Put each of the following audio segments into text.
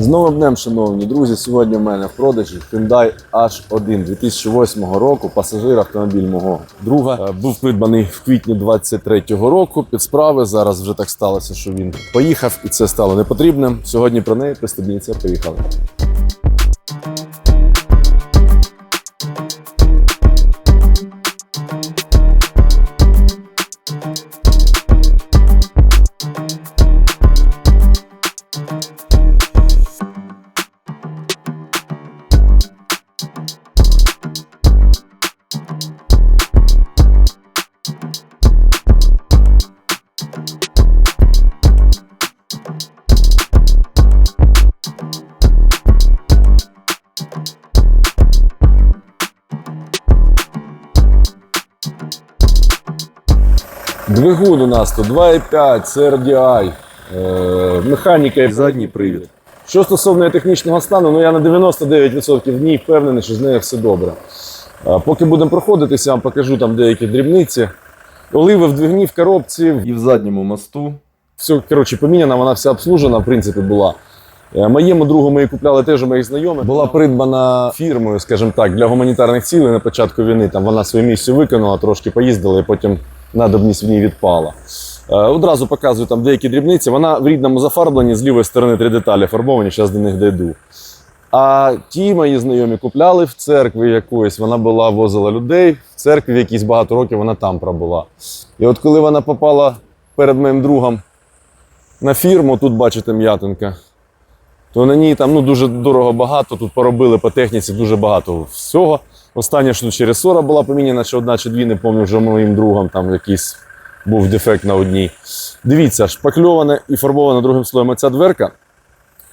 З новим днем, шановні друзі, сьогодні в мене в продажі Hyundai H1 2008 року. Пасажир автомобіль мого друга Е, був придбаний в квітні 23-го року. Під справи зараз вже так сталося, що він поїхав, і це стало непотрібним. Сьогодні про неї пристебніться. Поїхали. Двигун у нас тут 2,5, CRDI, е, механіка і задній привід. Що стосовно технічного стану, ну я на 99% в ній впевнений, що з нею все добре. Поки будемо проходитися, я вам покажу там деякі дрібниці. Оливи в двигуні, в коробці, І в задньому мосту. все коротше поміняна, вона вся обслужена, в принципі, була. Е, Моєму другу ми її купляли теж у моїх знайомих. Була придбана фірмою, скажімо так, для гуманітарних цілей на початку війни. Там вона свою місію виконала, трошки поїздила і потім надобність в ній відпала. Е, Одразу показую там деякі дрібниці. Вона в рідному зафарбленні з лівої сторони три деталі фарбовані, зараз до них дійду. А ті мої знайомі купляли в церкві якоїсь, вона була, возила людей в церкві, якісь багато років вона там пробула. І от коли вона попала перед моїм другом на фірму, тут бачите м'ятинка, то на ній там ну, дуже дорого багато, тут поробили по техніці дуже багато всього. Останнє, що тут 40 була поміняна, чи одна, чи дві, не пам'ятаю вже моїм другом, там якийсь був дефект на одній. Дивіться, шпакльована і фарбована другим слоєм оця дверка,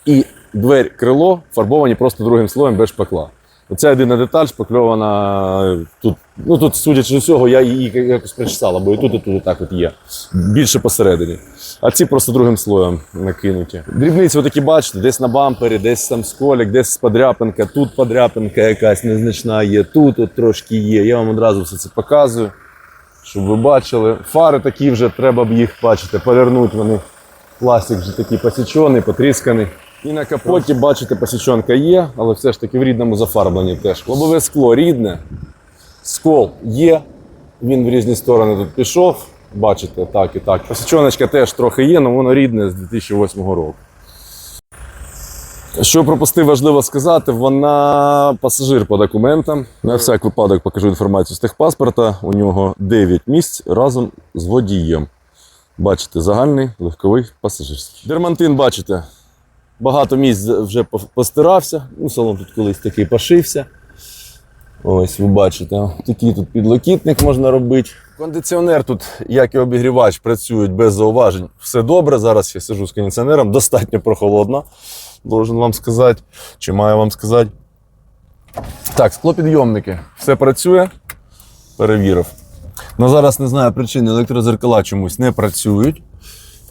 і двері крило фарбовані просто другим слоєм без шпакла. Оця єдина деталь шпакльована е, тут. Ну тут, судячи з усього, я її якось причесала, бо і тут, і тут так от є. Більше посередині. А ці просто другим слоєм накинуті. Дрібниці, отакі бачите, десь на бампері, десь там сколік, десь подряпинка, тут подряпинка якась незначна є, тут от трошки є. Я вам одразу все це показую, щоб ви бачили. Фари такі вже, треба б їх бачите, повернути вони. Пластик вже такий посічений, потрісканий. І на капоті, бачите, посічонка є, але все ж таки в рідному зафарбленні теж. Лобове скло рідне, скол є. Він в різні сторони тут пішов. Бачите, так і так. Посічоночка теж трохи є, але воно рідне з 2008 року. Що пропустив, важливо сказати, вона пасажир по документам. На всяк випадок покажу інформацію з техпаспорта. У нього 9 місць разом з водієм. Бачите, загальний легковий пасажирський. Дермантин, бачите, багато місць вже постирався. Ну, салон тут колись такий пошився. Ось ви бачите, такий тут підлокітник можна робити. Кондиціонер тут, як і обігрівач, працюють без зауважень. Все добре. Зараз я сижу з кондиціонером, достатньо прохолодно, должен вам сказати. Чи маю вам сказати? Так, склопідйомники. Все працює. Перевірив. Ну зараз не знаю причини, електрозеркала чомусь не працюють.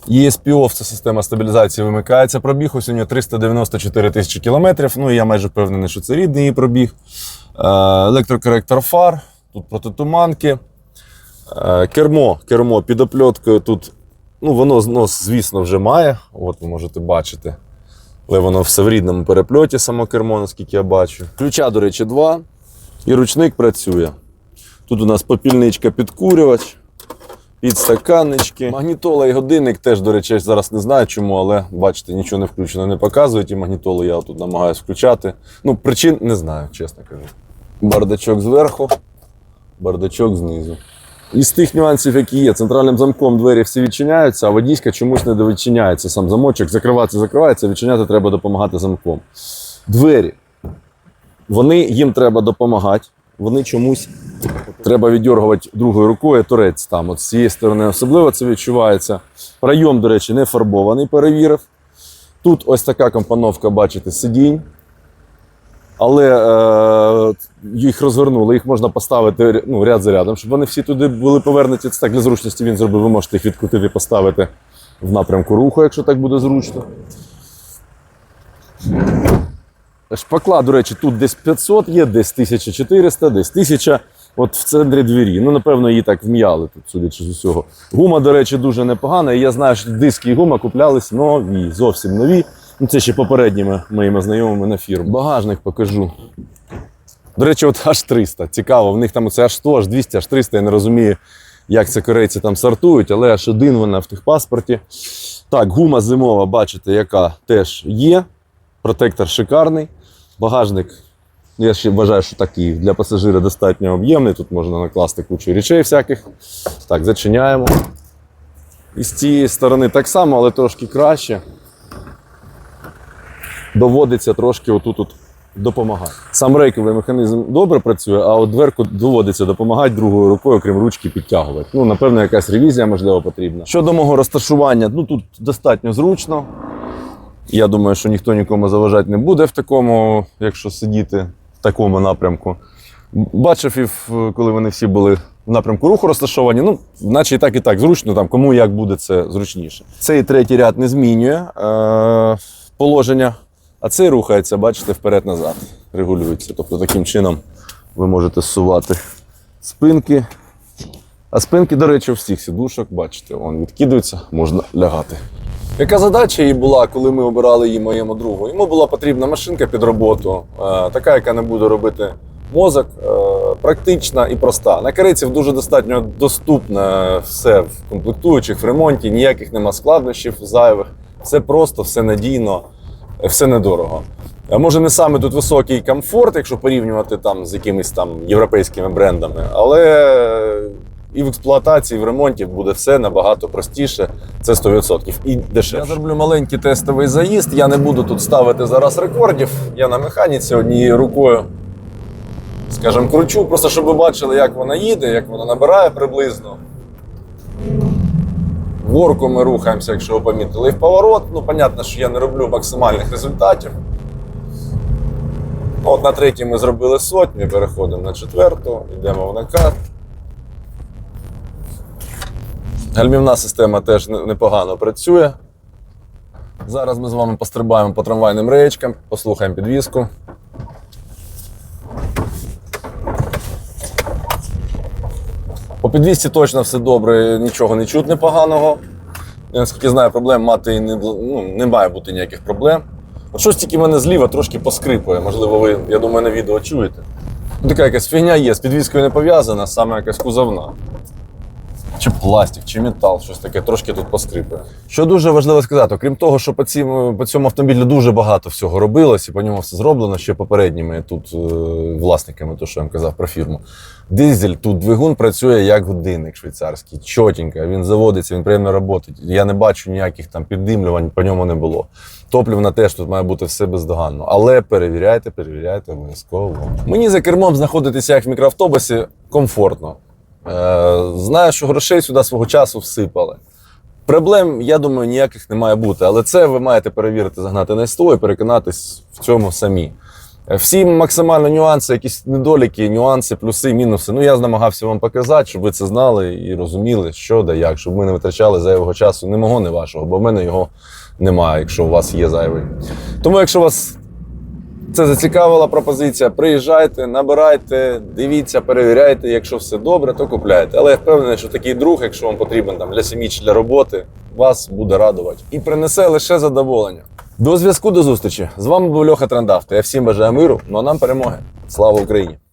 ESP-OFF – це система стабілізації вимикається. Пробіг ось у нього 394 тисячі кілометрів. Ну я майже впевнений, що це рідний пробіг. Е, Електрокоректор фар, тут протитуманки. Е, Кермо, кермо під опльоткою тут. Ну, воно знос, звісно, вже має. От ви можете бачити. Але воно все в рідному перепльоті, само кермо, наскільки я бачу. Ключа, до речі, два. І ручник працює. Тут у нас попільничка підкурювач, підстаканнички. Магнітола і годинник теж, до речі, я зараз не знаю чому, але бачите, нічого не включено, не показують. І магнітоли я тут намагаюся включати. Ну, причин не знаю, чесно кажу. Бардачок зверху, бардачок знизу. Із тих нюансів, які є, центральним замком двері всі відчиняються, а водійська чомусь не довідчиняється. Сам замочок закривається, закривається, відчиняти треба допомагати замком. Двері. Вони їм треба допомагати. Вони чомусь треба віддергувати другою рукою торець там. От з цієї сторони особливо це відчувається. Прийом, до речі, не фарбований, перевірив. Тут ось така компоновка, бачите, сидінь. Але е, їх розвернули, їх можна поставити ну, ряд за рядом, щоб вони всі туди були повернуті. Це так для зручності він зробив. Ви можете їх відкрутити і поставити в напрямку руху, якщо так буде зручно. Шпакла, до речі, тут десь 500 є, десь 1400, десь 1000. От в центрі двері. Ну, напевно, її так вм'яли тут, судячи з усього. Гума, до речі, дуже непогана. І я знаю, що диски і гума куплялись нові, зовсім нові. Ну, це ще попередніми моїми знайомими на фірму. Багажник покажу. До речі, от аж 300. Цікаво, в них там оце аж 100, аж 200, аж 300. Я не розумію, як це корейці там сортують, але аж один вона в техпаспорті. Так, гума зимова, бачите, яка теж є. Протектор шикарний. Багажник, я ще вважаю, що такий для пасажира достатньо об'ємний. Тут можна накласти кучу речей всяких. Так, зачиняємо. І з цієї сторони так само, але трошки краще. Доводиться трошки отут от допомагати. Сам рейковий механізм добре працює, а от дверку доводиться допомагати другою рукою, окрім ручки, підтягувати. Ну, напевно, якась ревізія, можливо, потрібна. Щодо мого розташування, ну тут достатньо зручно. Я думаю, що ніхто нікому заважати не буде в такому, якщо сидіти в такому напрямку. Бачив, коли вони всі були в напрямку руху розташовані, ну, наче і так, і так зручно, там, кому як буде це зручніше. Цей третій ряд не змінює е- положення, а цей рухається, бачите, вперед-назад, регулюється. Тобто таким чином ви можете зсувати спинки. А спинки, до речі, у всіх сідушок, бачите, вон відкидуються, можна лягати. Яка задача її була, коли ми обирали її моєму другу? Йому була потрібна машинка під роботу, е, така, яка не буде робити мозок, е, практична і проста. На корейців дуже достатньо доступне все в комплектуючих, в ремонті, ніяких нема складнощів зайвих. Все просто, все надійно, все недорого. Може, не саме тут високий комфорт, якщо порівнювати там з якимись там європейськими брендами, але і в експлуатації, і в ремонті буде все набагато простіше. Це 100% і дешевше. Я зроблю маленький тестовий заїзд. Я не буду тут ставити зараз рекордів. Я на механіці однією рукою, скажімо, кручу, просто щоб ви бачили, як вона їде, як вона набирає приблизно. Горку ми рухаємося, якщо ви помітили, і в поворот. Ну, понятно, що я не роблю максимальних результатів. От на третій ми зробили сотню, переходимо на четверту, йдемо в накат. Гальмівна система теж непогано працює. Зараз ми з вами пострибаємо по трамвайним реєчкам, послухаємо підвіску. По підвісці точно все добре, нічого не чутно поганого. Я наскільки знаю, проблем мати не, ну, не має бути ніяких проблем. От щось тільки мене зліва трошки поскрипує. Можливо, ви, я думаю, на відео чуєте. Така якась фігня є, з підвіскою не пов'язана, саме якась кузовна. Чи пластик, чи метал, щось таке трошки тут поскрипує. Що дуже важливо сказати, окрім того, що по, цім, по цьому автомобілю дуже багато всього робилось, і по ньому все зроблено ще попередніми тут е, власниками, то що я вам казав про фірму. Дизель, тут двигун працює як годинник швейцарський, чотенько, він заводиться, він приємно працює. Я не бачу ніяких там піддимлювань, по ньому не було. Топлівна теж тут має бути все бездоганно. Але перевіряйте, перевіряйте обов'язково. Мені за кермом знаходитися як в мікроавтобусі комфортно. Е, знаю, що грошей сюди свого часу всипали. Проблем, я думаю, ніяких не має бути, але це ви маєте перевірити, загнати на СТО і переконатись в цьому самі. Е, Всі максимально нюанси, якісь недоліки, нюанси, плюси, мінуси. Ну, я намагався вам показати, щоб ви це знали і розуміли, що да як, щоб ми не витрачали зайвого часу не мого, не вашого, бо в мене його немає, якщо у вас є зайвий. Тому, якщо у вас це зацікавила пропозиція. Приїжджайте, набирайте, дивіться, перевіряйте. Якщо все добре, то купляйте. Але я впевнений, що такий друг, якщо вам потрібен там для сім'ї чи для роботи, вас буде радувати і принесе лише задоволення. До зв'язку, до зустрічі. З вами був Льоха Трандавто. Я всім бажаю миру, ну а нам перемоги. Слава Україні!